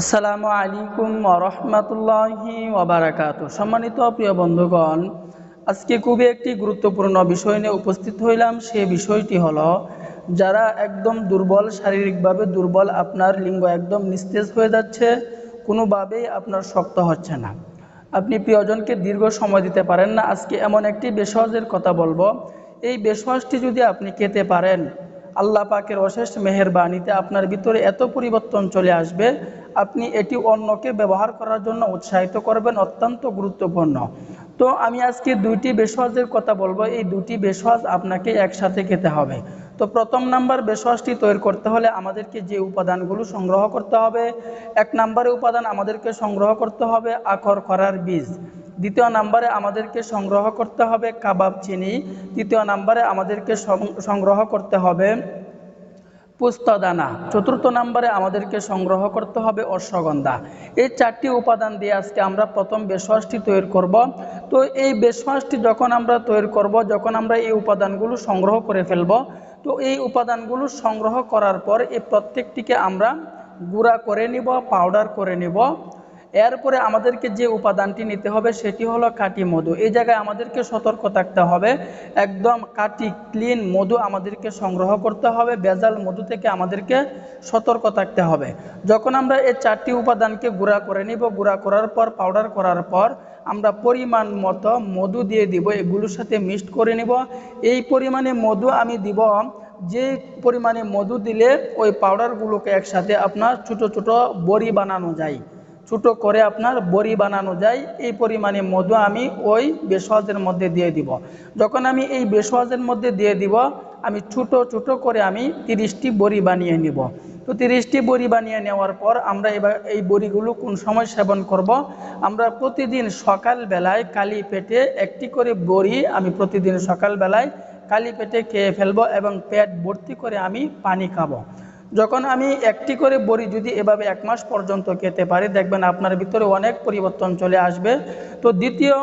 আসসালামু আলাইকুম রহমতুল্লাহি ওবারাকাত সম্মানিত প্রিয় বন্ধুগণ, আজকে খুবই একটি গুরুত্বপূর্ণ বিষয় নিয়ে উপস্থিত হইলাম। সে বিষয়টি হলো, যারা একদম দুর্বল, শারীরিকভাবে দুর্বল, আপনার লিঙ্গ একদম নিস্তেজ হয়ে যাচ্ছে, কোনোভাবেই আপনার শক্ত হচ্ছে না। আপনি প্রিয়জনকে দীর্ঘ সময় দিতে পারেন না। আজকে এমন একটি বেসহজের কথা বলব। এই বেসহজটি যদি আপনি খেতে পারেন আল্লাহ পাকের অশেষ মেহেরবানিতে আপনার ভিতরে এত পরিবর্তন চলে আসবে। আপনি এটি অন্যকে ব্যবহার করার জন্য উৎসাহিত করবেন, অত্যন্ত গুরুত্বপূর্ণ। তো আমি আজকে দুইটি বেসওয়াজের কথা বলব। এই দুটি বেসওয়াজ আপনাকে একসাথে খেতে হবে। তো প্রথম নাম্বার বেসওয়াজটি তৈরি করতে হলে আমাদেরকে যে উপাদানগুলো সংগ্রহ করতে হবে, এক নম্বরে উপাদান আমাদেরকে সংগ্রহ করতে হবে আখর করার বীজ। দ্বিতীয় নাম্বারে আমাদেরকে সংগ্রহ করতে হবে কাবাব চিনি। তৃতীয় নাম্বারে আমাদেরকে সংগ্রহ করতে হবে পুস্তদানা। চতুর্থ নাম্বারে আমাদেরকে সংগ্রহ করতে হবে অশ্বগন্ধা। এই চারটি উপাদান দিয়ে আজকে আমরা প্রথম বেশওয়াসটি তৈরি করব। তো এই বেশওয়াসটি যখন আমরা তৈরি করব, যখন আমরা এই উপাদানগুলো সংগ্রহ করে ফেলব তো এই উপাদানগুলো সংগ্রহ করার পর এই প্রত্যেকটিকে আমরা গুঁড়া করে নিব পাউডার করে নিব। এরপরে আমাদেরকে যে উপাদানটি নিতে হবে সেটি হলো কাটি মধু। এই জায়গায় আমাদেরকে সতর্ক থাকতে হবে। একদম কাটি ক্লিন মধু আমাদেরকে সংগ্রহ করতে হবে বেজাল মধু থেকে আমাদেরকে সতর্ক থাকতে হবে। যখন আমরা এই চারটি উপাদানকে গুঁড়া করে নিব, গুঁড়া করার পর পাউডার করার পর আমরা পরিমাণ মতো মধু দিয়ে দিব, এগুলোর সাথে মিক্সড করে নিব। এই পরিমাণে মধু আমি দিব, যে পরিমাণে মধু দিলে ওই পাউডারগুলোকে একসাথে আপনার ছোট ছোট বড়ি বানানো যায়। ছোটো করে আপনার বড়ি বানানো যায়, এই পরিমাণে মধু আমি ওই বেসওয়াজের মধ্যে দিয়ে দিব। যখন আমি এই বেসওয়াজের মধ্যে দিয়ে দিব, আমি ছোট ছোট করে আমি তিরিশটি বড়ি বানিয়ে নিব। তো তিরিশটি বড়ি বানিয়ে নেওয়ার পর আমরা এবার এই বড়িগুলো কোন সময় সেবন করব? আমরা প্রতিদিন সকালবেলায় কালি পেটে একটি করে বড়ি আমি প্রতিদিন সকালবেলায় কালি পেটে খেয়ে ফেলব এবং পেট ভর্তি করে আমি পানি খাব। যখন আমি একটি করে বড়ি যদি এভাবে এক মাস পর্যন্ত খেতে পারি, দেখবেন আপনার ভিতরে অনেক পরিবর্তন চলে আসবে। তো দ্বিতীয়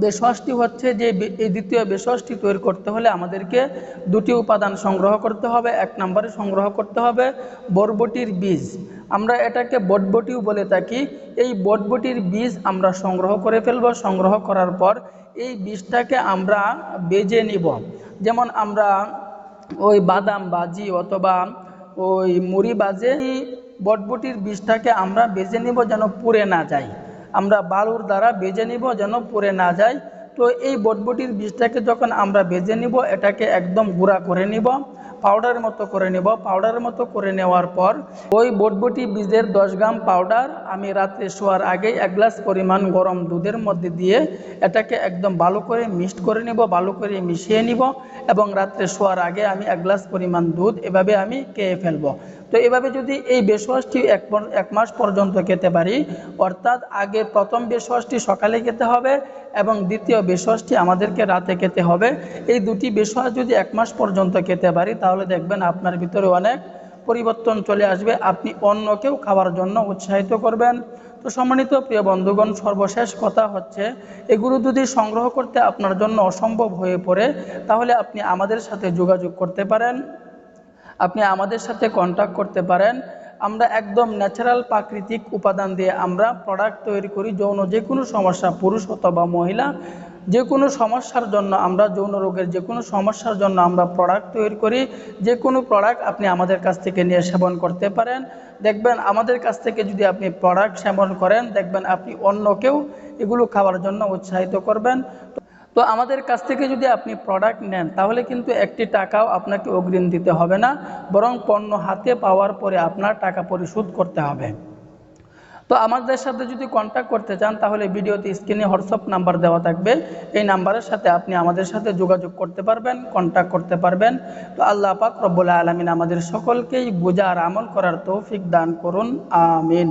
বেশসটি হচ্ছে যে এই দ্বিতীয় বেশসটি তৈরি করতে হলে আমাদেরকে দুটি উপাদান সংগ্রহ করতে হবে, এক নম্বরে সংগ্রহ করতে হবে বরবটির বীজ। আমরা এটাকে বটবটিও বলে থাকি। এই বটবটির বীজ আমরা সংগ্রহ করে ফেলব। সংগ্রহ করার পর এই বীজটাকে আমরা বেজে নিব। যেমন আমরা ওই বাদাম বাজি অথবা ওই মুড়ি বাজে বটবটির বীজটাকে আমরা বেজে নিব যেন পুড়ে না যায়। আমরা বালুর দ্বারা বেজে নিব যেন পুড়ে না যায়। তো এই বটবটির বীজটাকে যখন আমরা বেজে নিব, এটাকে একদম গুঁড়া করে নিব পাউডার মতো করে নেব। পাউডার মতো করে নেওয়ার পর ওই বটবটি বীজের দশ গ্রাম পাউডার আমি রাত্রে শোয়ার আগে এক গ্লাস পরিমাণ গরম দুধের মধ্যে দিয়ে এটাকে একদম ভালো করে মিক্সড করে নেব, ভালো করে মিশিয়ে নিব এবং রাত্রে শোয়ার আগে আমি এক গ্লাস পরিমাণ দুধ এভাবে আমি খেয়ে ফেলব। তো এভাবে যদি এই বেশওয়াসটি এক এক মাস পর্যন্ত খেতে পারি, অর্থাৎ আগে প্রথম বেশওয়াসটি সকালে খেতে হবে এবং দ্বিতীয় বেশওয়াসটি আমাদেরকে রাতে খেতে হবে। এই দুটি বেশওয়াস যদি এক মাস পর্যন্ত খেতে পারি, তাহলে দেখবেন আপনার ভিতরে অনেক পরিবর্তন চলে আসবে। আপনি অন্যকেও খাওয়ার জন্য উৎসাহিত করবেন। তো সম্মানিত প্রিয় বন্ধুগণ, সর্বশেষ কথা হচ্ছে, এগুলো যদি সংগ্রহ করতে আপনার জন্য অসম্ভব হয়ে পড়ে, তাহলে আপনি আমাদের সাথে যোগাযোগ করতে পারেন। আপনি আমাদের সাথে কন্ট্যাক্ট করতে পারেন। আমরা একদম ন্যাচারাল প্রাকৃতিক উপাদান দিয়ে আমরা প্রোডাক্ট তৈরি করি, যৌন যে কোনো সমস্যা, পুরুষ অথবা মহিলা যে কোনো সমস্যার জন্য আমরা যৌন রোগের যে কোনো সমস্যার জন্য আমরা প্রোডাক্ট তৈরি করি। যে কোনো প্রোডাক্ট আপনি আমাদের কাছ থেকে নিয়ে সেবন করতে পারেন। দেখবেন আমাদের কাছ থেকে যদি আপনি প্রোডাক্ট সেবন করেন, দেখবেন আপনি অন্যকেও এগুলো খাওয়ার জন্য উৎসাহিত করবেন। তো আমাদের কাছ থেকে যদি আপনি প্রোডাক্ট নেন, তাহলে কিন্তু একটি টাকাও আপনাকে অগ্রিম দিতে হবে না, বরং পণ্য হাতে পাওয়ার পরে আপনার টাকা পরিশোধ করতে হবে। তো আমাদের সাথে যদি কন্ট্যাক্ট করতে চান, তাহলে ভিডিওতে স্ক্রিনে হোয়াটসঅ্যাপ নাম্বার দেওয়া থাকবে। এই নাম্বারের সাথে আপনি আমাদের সাথে যোগাযোগ করতে পারবেন কন্ট্যাক্ট করতে পারবেন। তো আল্লাহ পাক রব্বুল্লাহ আলমিন আমাদের সকলকেই বোঝার আমল করার তৌফিক দান করুন, আমিন।